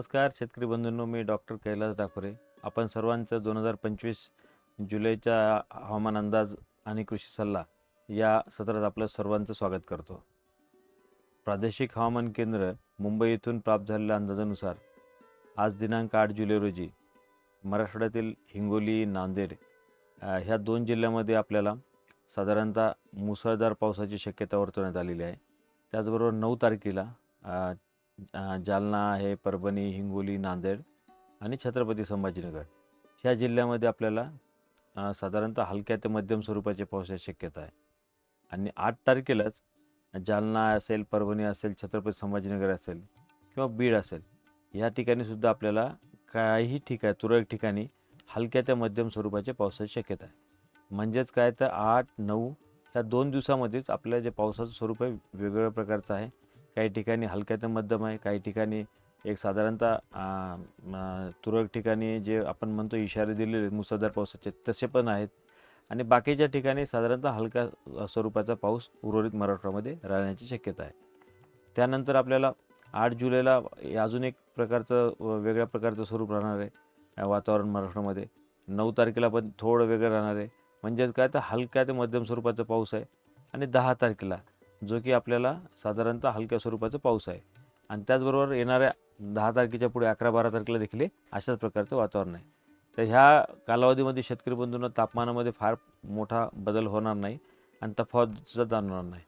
नमस्कार शेतकरी बंधूंनो मी डॉक्टर कैलास डाकोरे आपण सर्वांचं दोन हजार पंचवीस जुलैच्या हवामान अंदाज आणि कृषी सल्ला या सत्रात आपलं सर्वांचं स्वागत करतो. प्रादेशिक हवामान केंद्र मुंबई येथून प्राप्त झालेल्या अंदाजानुसार आज दिनांक आठ जुलै रोजी मराठवाड्यातील हिंगोली नांदेड ह्या दोन जिल्ह्यामध्ये आपल्याला साधारणतः मुसळधार पावसाची शक्यता वर्तवण्यात आलेली आहे. त्याचबरोबर नऊ तारखेला अ, जालना आहे परभणी हिंगोली नांदेड आणि छत्रपती संभाजीनगर. ह्या जिल्ह्यामध्ये आपल्याला अ, साधारणतः हलक्या ते मध्यम स्वरूपाचे पावसाची शक्यता आहे. आणि आठ तारखेलाच जालना असेल परभणी असेल छत्रपती संभाजीनगर असेल किंवा बीड असेल या ठिकाणी सुद्धा आपल्याला काही ठिकाणी तुरळक ठिकाणी हलक्या ते मध्यम स्वरूपाचे पावसाची शक्यता आहे. म्हणजेच काय तर आठ नऊ ह्या दोन दिवसामध्येच आपल्याला जे पावसाचं स्वरूप आहे वेगवेगळ्या प्रकारचं आहे. काही ठिकाणी हलक्या ते मध्यम आहे काही ठिकाणी एक साधारणतः तुरळक ठिकाणी जे आपण म्हणतो इशारे दिलेले मुसळधार पावसाचे तसे पण आहेत. आणि बाकीच्या ठिकाणी साधारणतः हलक्या स्वरूपाचा पाऊस उर्वरित मराठवाड्यामध्ये राहण्याची शक्यता आहे. त्यानंतर आपल्याला आठ जुलैला अजून एक प्रकारचं वेगळ्या प्रकारचं स्वरूप राहणार आहे वातावरण महाराष्ट्रामध्ये. नऊ तारखेला पण थोडं वेगळं राहणार आहे. म्हणजेच काय? तर हलक्या ते मध्यम स्वरूपाचा पाऊस आहे. आणि दहा तारखेला जो की आपल्याला साधारणतः हलक्या स्वरूपाचा पाऊस आहे. आणि त्याचबरोबर येणाऱ्या दहा तारखेच्या पुढे अकरा बारा तारखेला देखील अशाच प्रकारचं वातावरण आहे. तर ह्या कालावधीमध्ये शेतकरी बंधूंना तापमानामध्ये फार मोठा बदल होणार नाही आणि तफावतसुद्धा जाणवणार नाही.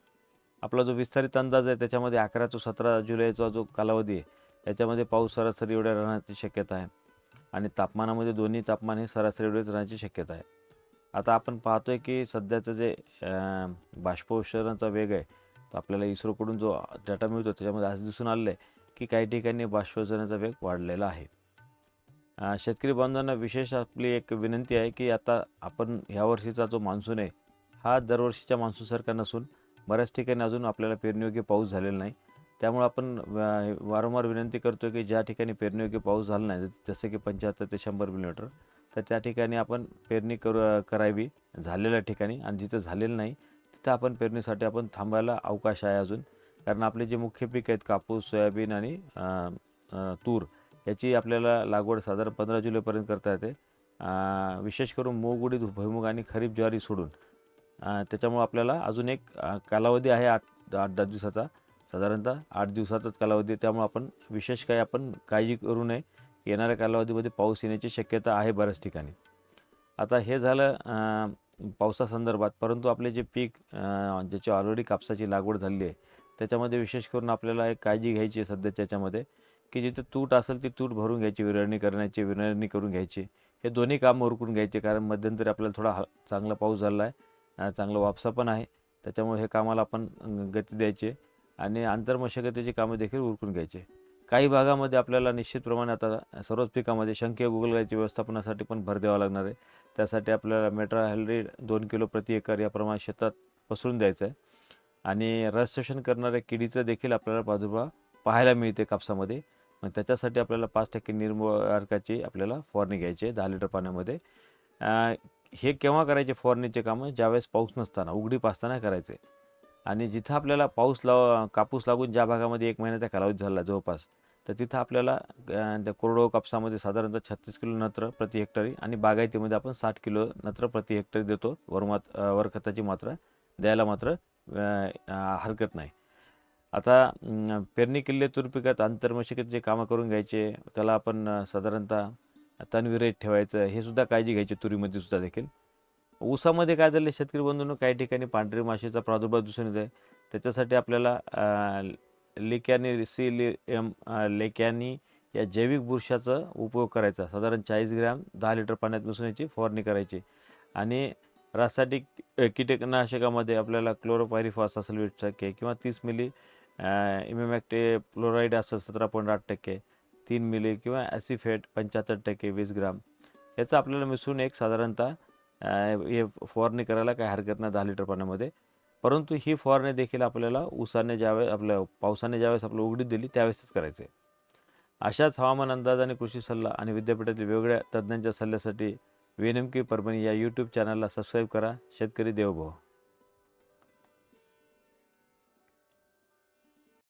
आपला जो विस्तारित अंदाज आहे त्याच्यामध्ये अकरा ते सतरा जुलैचा जो कालावधी आहे याच्यामध्ये पाऊस सरासरी एवढ्या राहण्याची शक्यता आहे. आणि तापमानामध्ये दोन्ही तापमान हे सरासरी एवढेच राहण्याची शक्यता आहे. आता आपण पाहतोय की सध्याचं जे बाष्पोषणाचा वेग आहे तर आपल्याला इस्रोकडून जो डाटा मिळतो त्याच्यामध्ये असं दिसून आलेलं आहे की काही ठिकाणी बाष्पजनाचा वेग वाढलेला आहे. शेतकरी बांधवांना विशेष आपली एक विनंती आहे की आता आपण ह्या वर्षीचा जो मान्सून आहे हा दरवर्षीच्या मान्सूनसारखा नसून बऱ्याच ठिकाणी अजून आपल्याला पेरणीयोग्य पाऊस झालेला नाही. त्यामुळे आपण वारंवार विनंती करतो की ज्या ठिकाणी पेरणीयोग्य पाऊस झाला नाही जसं की पंच्याहत्तर ते शंभर मिलीमीटर तर त्या ठिकाणी आपण पेरणी करू करावी. झालेल्या ठिकाणी आणि जिथं झालेलं नाही तिथं आपण पेरणीसाठी आपण थांबायला अवकाश आहे अजून. कारण आपले जे मुख्य पीक आहेत कापूस सोयाबीन आणि तूर याची आपल्याला लागवड साधारण पंधरा जुलैपर्यंत करता येते. विशेष करून मूग उडीद भुईमुग आणि खरीप ज्वारी सोडून. त्याच्यामुळं आपल्याला अजून एक कालावधी आहे आठ आठ दहा दिवसाचा. साधारणतः आठ दिवसाचाच कालावधी त्यामुळे आपण विशेष काही आपण काळजी करू नये. येणाऱ्या कालावधीमध्ये पाऊस येण्याची शक्यता आहे बऱ्याच ठिकाणी. आता हे झालं पावसासंदर्भात परंतु आपले जे पीक ज्याची ऑलरेडी कापसाची लागवड झालेली आहे त्याच्यामध्ये विशेष करून आपल्याला एक काळजी घ्यायची आहे सध्याच्या याच्यामध्ये की जिथे तूट असेल ती तूट भरून घ्यायची विरळणी करण्याची विरळणी करून घ्यायची. हे दोन्ही कामं उरकून घ्यायचे कारण मध्यंतरी आपल्याला थोडा हा चांगला पाऊस झाला आहे चांगला वापसा पण आहे. त्याच्यामुळे हे कामाला आपण गती द्यायची आणि आंतरमशागतीची कामं देखील उरकून घ्यायचे काही भागामध्ये आपल्याला निश्चितप्रमाणे आता सर्वच पिकामध्ये शंकीय गुगलगायची व्यवस्थापनासाठी पण भर द्यावा लागणार आहे. त्यासाठी आपल्याला मेट्रा हॅलरी दोन किलो प्रति एकर या प्रमाणात शेतात पसरून द्यायचं आहे. आणि रस शोषण करणाऱ्या किडीचं देखील आपल्याला प्रादुर्भाव पाहायला मिळते कापसामध्ये. मग त्याच्यासाठी आपल्याला पाच टक्के निर्मूलकाची आपल्याला फवारणी घ्यायची आहे दहा लिटर पाण्यामध्ये. हे केव्हा करायचे फवारणीचे कामं? ज्यावेळेस पाऊस नसताना उघडीप असताना करायचे. आणि जिथं आपल्याला पाऊस लाव कापूस लागून ज्या भागामध्ये एक महिन्याचा कालावधी झाला जवळपास तर तिथं आपल्याला त्या कोरडवाहू कापसामध्ये साधारणतः छत्तीस किलो नत्र प्रति हेक्टरी आणि बागायतीमध्ये आपण साठ किलो नत्र प्रति हेक्टरी देतो. वरमात वरखताची मात्रा द्यायला मात्र हरकत नाही. आता पेरणी केलेल्या तूर पिकात जे कामं करून घ्यायचे त्याला आपण साधारणतः तणविरहित ठेवायचं हे सुद्धा काळजी घ्यायची तुरीमध्ये सुद्धा देखील. ऊसामध्ये काय झालं शेतकरी बंधूंनो काही ठिकाणी पांढरी माशीचा प्रादुर्भाव दिसून येत आहे त्याच्यासाठी आपल्याला लेक्यानी लिकॅनी सी लि एम लेक्यानी लेकॅनी या जैविक बुरशाचा उपयोग करायचा. साधारण चाळीस ग्रॅम दहा लिटर पाण्यात मिसळून याची फवारणी करायची. आणि रासायनिक कीटकनाशकामध्ये आपल्याला क्लोरोपायरिफॉस असेल वीस टक्के किंवा तीस मिली इमेमॅक्टे फ्लोराईड असेल सतरा पॉईंट आठ टक्के तीन मिली किंवा ॲसिफेट पंच्याहत्तर टक्के वीस ग्राम. याचं आपल्याला मिसळून एक साधारणतः हे फवारणी करायला काही हरकत नाही दहा लिटर पाण्यामध्ये. परंतु ही फवारणी देखील आपल्याला उसाने ज्यावेळेस आपल्या पावसाने ज्यावेळेस आपलं उघडीत दिली त्यावेळेसच करायचं. अशाच हवामान अंदाज आणि कृषी सल्ला आणि विद्यापीठातील वेगवेगळ्या तज्ज्ञांच्या सल्ल्यासाठी विनमकी परभणी या यूट्यूब चॅनलला सबस्क्राईब करा. शेतकरी देवभाव.